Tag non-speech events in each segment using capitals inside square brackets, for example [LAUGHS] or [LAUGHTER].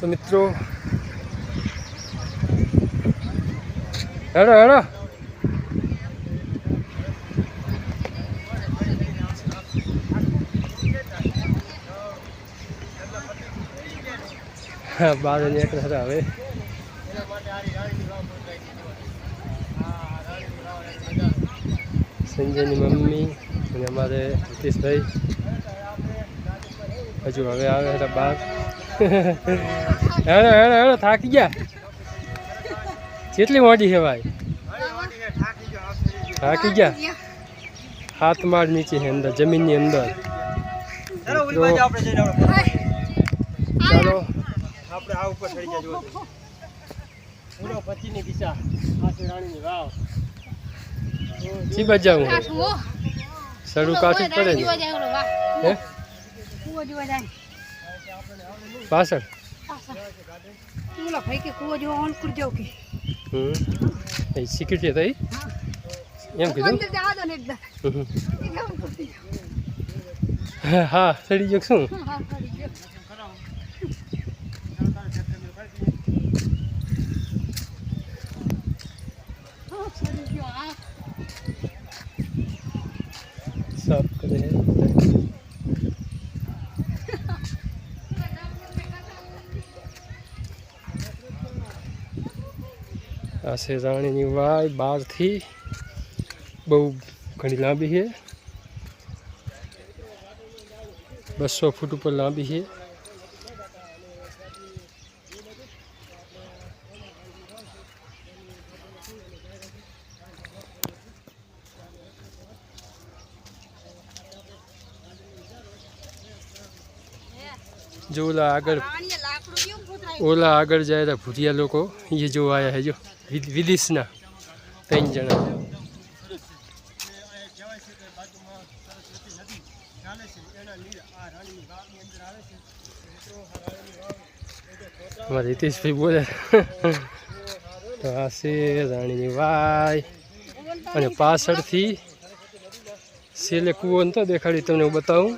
તો મિત્રો, હેડો હેડો. બાર હતા હવે. સંજયની મમ્મી અને અમારે નીતિશભાઈ. હજુ હવે આવે હતા બાર. [LAUGHS] હેડો હેડો હેડો થાકી ગયા. કેટલી મોટી છે ભાઈ? થાકી ગયા? હાથ માળ નીચે છે અંદર જમીનની અંદર. ચાલો. આપણે આ ઉપર ચડી તો. પૂરો પછીની દિશા. રાણીની વાવ. સડું પડે ને. હે? પાછળ? હમ. એ સિક્યુરિટી હતા? એમ કીધું. હા સડી ગયો કે શું? સાફ કરે આ છે રાણીની વાય બહારથી બહુ ઘણી લાંબી છે. બસો ફૂટ ઉપર લાંબી છે. જો ઓલા આગળ ઓલા આગળ જાય તો ભૂતિયા લોકો એ જો આવ્યા હે જો વિદેશના ત્રણ જણા. અમારે હિતેશભાઈ બોલે. તો આ છે રાણીની વાય. અને પાછળથી છેલ્લે કૂવો તો દેખાડી તમને હું બતાવું.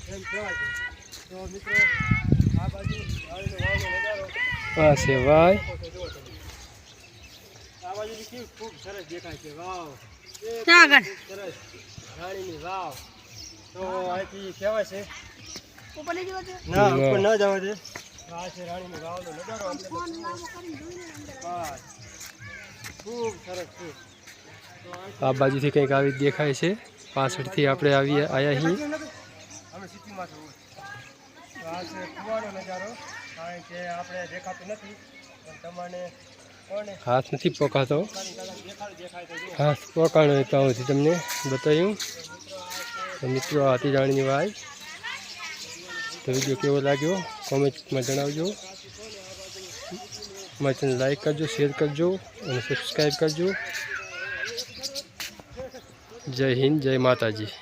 તો મિત્રો આ બાજુ રાણીનો વાવનો નજારો છે આ કેવું ખૂબ સરસ દેખાય છે વાવ સરસ રાણીની વાવ તો અહીંથી કહેવાય છે ના ઉપર ન જવા દે. આ છે રાણીની વાવનો નજારો બસ ખૂબ સરસ છે તો આ બાજુથી કંઈક આવી દેખાય છે. પાછળથી આપણે આવીએ આયા છીએ સિટીમાં જવું તો આ છે કુવાનો નજારો. કારણ કે આપણે દેખાતું નથી પણ તમને હાથ નથી પોકાતો. હાથ પોકાણો તો હું તમને બતાવ્યું મિત્રો હાથી જાણીની રાણીની વાય. તો વીડિયો કેવો લાગ્યો? કોમેન્ટમાં જણાવજો. મારી ચેનલ લાઈક કરજો શેર કરજો અને સબસ્ક્રાઈબ કરજો. જય હિન્દ જય માતાજી.